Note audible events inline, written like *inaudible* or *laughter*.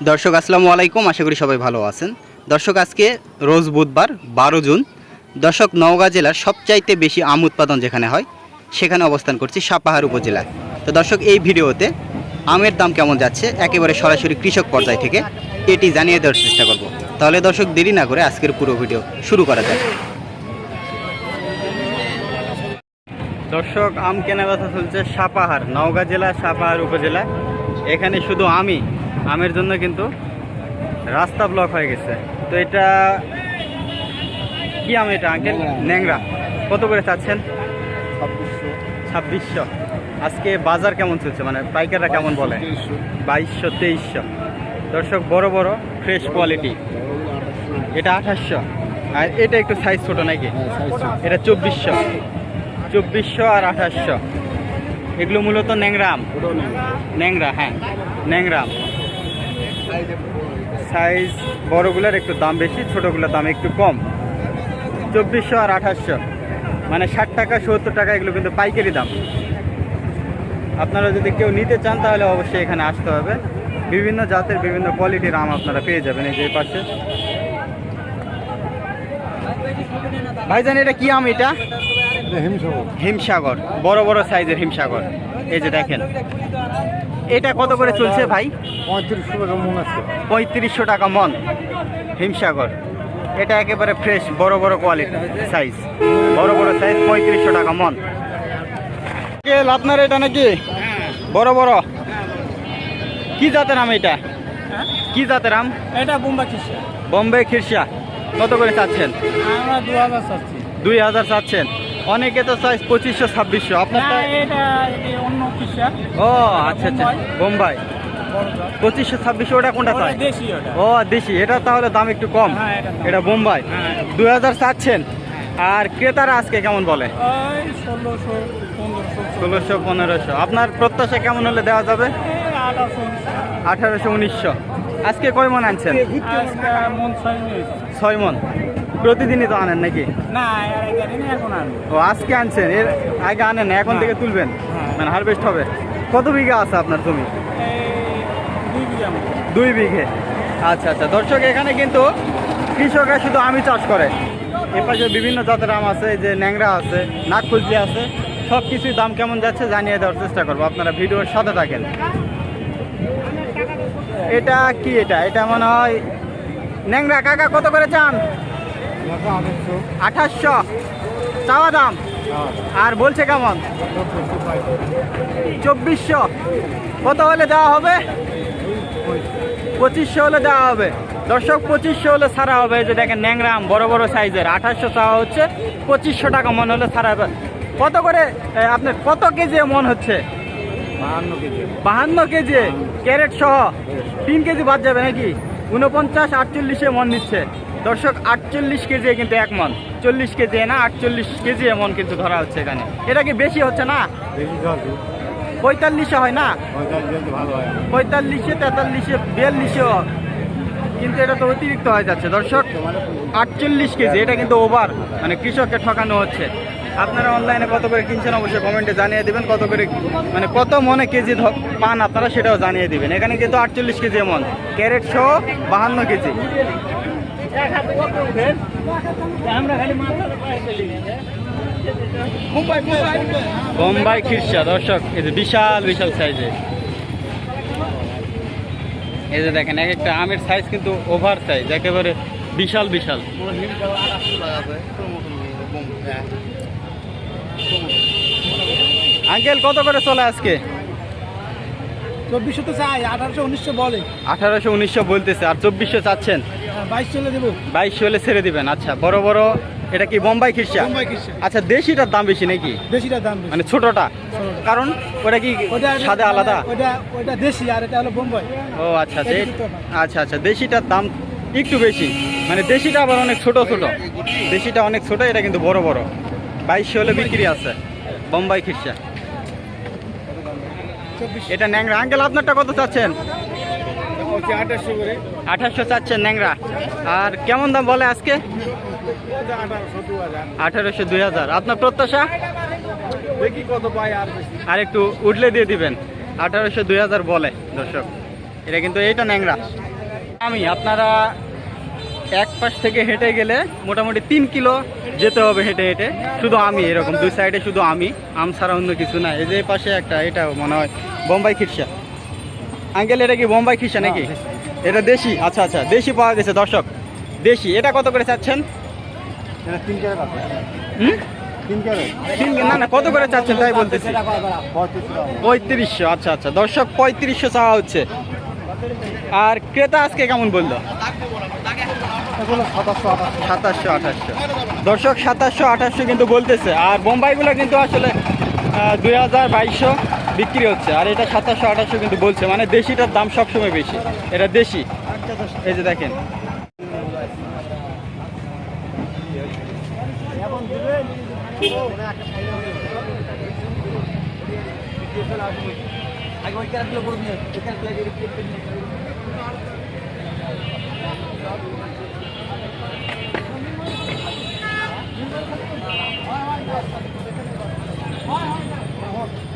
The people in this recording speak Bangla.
দর্শক, আসসালামু আলাইকুম। আশা করি সবাই ভালো আছেন। দর্শক, আজকে রোজ বুধবার, বারো জুন। দর্শক, নওগাঁ জেলার সবচাইতে বেশি আম উৎপাদন যেখানে হয়, সেখানে অবস্থান করছি সাপাহার উপজেলায়। তো দর্শক, এই ভিডিওতে আমের দাম কেমন যাচ্ছে, একেবারে সরাসরি কৃষক পর্যায় থেকে এটি জানিয়ে দেওয়ার চেষ্টা করব। তাহলে দর্শক, দেরি না করে আজকের পুরো ভিডিও শুরু করা যাক। দর্শক, আম কেনা বেচা চলছে সাপাহার, নওগাঁ জেলা সাপাহার উপজেলা এখানে শুধু আমি আমের জন্য কিন্তু রাস্তা ব্লক হয়ে গেছে। তো এটা কি আম এটা আঙ্কেল ন্যাংরা। কত করে চাচ্ছেন? ছাব্বিশশো। ছাব্বিশশো। আজকে বাজার কেমন চলছে? মানে পাইকাররা কেমন বলে? বাইশশো তেইশশো। দর্শক বড় বড় ফ্রেশ কোয়ালিটি এটা আঠাশশো। আর এটা একটু সাইজ ছোটো নাকি? এটা চব্বিশশো। চব্বিশশো আর আঠাশশো। এগুলো মূলত ন্যাংরা আম? ন্যাংরা হ্যাঁ। ন্যাংরা আম। সাইজ বড়গুলোর একটু দাম বেশি ছোটোগুলোর দাম একটু কম। চব্বিশশো আর আঠাশশো। মানে ষাট টাকা সত্তর টাকা এগুলো কিন্তু পাইকারি দাম। আপনারা যদি কেউ নিতে চান তাহলে অবশ্যই এখানে আসতে হবে। বিভিন্ন জাতের বিভিন্ন কোয়ালিটির আম আপনারা পেয়ে যাবেন এই যে পাশে। ভাইজান এটা কি আম এটা? হিমসাগর বড় বড় সাইজের হিমসাগর। এই যে দেখেন। এটা কত করে চলছে ভাই? পঁয়ত্রিশশো টাকা মন আছে। পঁয়ত্রিশশো টাকা মন। হিমসাগর। এটা একেবারে ফ্রেশ বড় বড় কোয়ালিটি সাইজ বড় বড় সাইজ পঁয়ত্রিশশো টাকা মন। কেল আপনার এটা নাকি? বড় বড়। কি জাতের আম এটা? কি জাতের আম? এটা বোম্বা খিরসা বোম্বে খিরসা কত করে চাচ্ছেন? আমরা দু হাজার চাচ্ছি। দুই হাজার চাচ্ছেন। অনেকে তো চাইজ পঁচিশশো ছাব্বিশশো। আপনার ও আচ্ছা আচ্ছা। বোম্বাই। পঁচিশশো ছাব্বিশশো ওটা কোনটা চাই? ও দেশি। এটা তাহলে দাম একটু কম। হ্যাঁ, এটা বোম্বাই। দু হাজার চাচ্ছেন। আর ক্রেতারা আজকে কেমন বলে? ষোলোশো পনেরোশো আপনার প্রত্যাশা কেমন হলে দেওয়া যাবে? আঠারোশো উনিশশো। আজকে কয় মন আনছেন? ছয় মন। প্রতিদিনই তো আনেন নাকি? না এখন ও আজকে আনছেন এর আগে আনেন এখন থেকে তুলবেন? হ্যাঁ। মানে হারভেস্ট হবে। কত বিঘা আছে আপনার জমি? দুই বিঘা। আচ্ছা আচ্ছা। দর্শক এখানে কিন্তু কৃষকরা শুধু আমি চাষ করে। এপাশে বিভিন্ন জাতের আম আছে যে ন্যাংরা আছে নাগফুলজি আছে সব কিছুই দাম কেমন যাচ্ছে জানিয়ে দেওয়ার চেষ্টা করব। আপনারা ভিডিওর সাথে থাকেন। এটা কি এটা? এটা মনে হয় ন্যাংরা। কাকা কত করে চান? আঠাশশো। চাওয়া দাম? আর বলছে কেমন? চব্বিশশো। কত হলে দেওয়া হবে? পঁচিশশো হলে দেওয়া হবে। দর্শক পঁচিশশো হলে ছাড়া হবে। যে দেখেন ন্যাংরাম বড় বড় সাইজের। আঠাশশো চাওয়া হচ্ছে পঁচিশশো টাকা মন হলে ছাড়া হবে। কত করে আপনার কত কেজি মন হচ্ছে? বাহান্ন কেজি। বাহান্ন কেজি? ক্যারেট সহ? তিন কেজি বাদ যাবে নাকি? উনপঞ্চাশ আটচল্লিশে মন নিচ্ছে। দর্শক আটচল্লিশ কেজি কিন্তু এক মন। চল্লিশ কেজি না আটচল্লিশ কেজি এমন কিন্তু ধরা হচ্ছে এখানে। এটা কি বেশি হচ্ছে না? পঁয়তাল্লিশে হয় না? পঁয়তাল্লিশ তেতাল্লিশে বিয়াল্লিশেও কিন্তু এটা তো অতিরিক্ত হয়ে যাচ্ছে। দর্শক আটচল্লিশ কেজি এটা কিন্তু ওভার মানে কৃষককে ঠকানো হচ্ছে। আপনারা অনলাইনে কত করে কিনছেন অবশ্যই কমেন্টে জানিয়ে দেবেন। কত করে মানে কত মনে কেজি পান আপনারা সেটাও জানিয়ে দেবেন। এখানে কিন্তু আটচল্লিশ কেজি এমন ক্যারেট সহ বাহান্ন কেজি। বোম্বাই খিরসা দর্শক এই যে বিশাল বিশাল সাইজে এই যে দেখেন এক একটা আমের সাইজ কিন্তু ওভার সাইজ একেবারে বিশাল বিশাল। আঙ্কেল কত করে চলে আজকে? চব্বিশশো তো চাই আঠারোশো উনিশশো বলে। আঠারোশো উনিশশো বলতেছে আর চব্বিশশো চাচ্ছেন? বাইশ হলে ছেড়ে দিবেন আচ্ছা বড় বড় এটা কি বোম্বাই খিরসা আচ্ছা দেশিটার দাম বেশি নাকি? বেশিটা দাম মানে ছোটটা? কারণ ওটা কি সাদে আলাদা? ওটা ওটা দেশি আর এটা হলো বোম্বাই। ও আচ্ছা আচ্ছা। আচ্ছা দেশিটার দাম একটু বেশি। মানে দেশিটা আবার অনেক ছোট ছোট। দেশিটা অনেক ছোট এটা কিন্তু বড় বড়। বাইশশো হলে বিক্রি আছে বোম্বাই খিরসা এটা ন্যাংরা। আঙ্কেল আপনারটা কত চাচ্ছেন? আঠাশশো চাচ্ছেন ন্যাংরা। আর কেমন দাম বলে আজকে? আঠারোশো দুই হাজার। আপনার প্রত্যাশা? দেখি কত পাই আর আর একটু উঠলে দিয়ে দিবেন। আঠারোশো দুই হাজার বলে দর্শক। এটা কিন্তু এইটা ন্যাংরা। আমি আপনারা এক পাশ থেকে হেঁটে গেলে মোটামুটি তিন কিলো যেতে হবে হেঁটে হেঁটে। শুধু আমি এরকম দুই সাইডে শুধু আমি। আম ছাড়া অন্য কিছু না এই যে পাশে একটা এটা মনে হয় বোম্বাই খিরসা আঙ্কেল এটা কি বোম্বাই খিরসা নাকি? এটা দেশি? আচ্ছা আচ্ছা দেশি পাওয়া গেছে দর্শক। দেশি এটা কত করে চাচ্ছেন? না না কত করে চাচ্ছেন? তাই বলতেছি। পঁয়ত্রিশশো আচ্ছা আচ্ছা দর্শক পঁয়ত্রিশশো চাওয়া হচ্ছে। আর ক্রেতা আজকে কেমন বলল? সাতাশশো আঠাশশো। দর্শক সাতাশশো আঠাশশো কিন্তু বলতেছে। আর বোম্বাইগুলো কিন্তু আসলে দুই হাজার বাইশশো। বিক্রি হচ্ছে। আর এটা সাতাশশো, আঠাশশো কিন্তু বলছে। মানে দেশিটার দাম সবসময় বেশি। এটা দেশি। এই যে দেখেন। *laughs*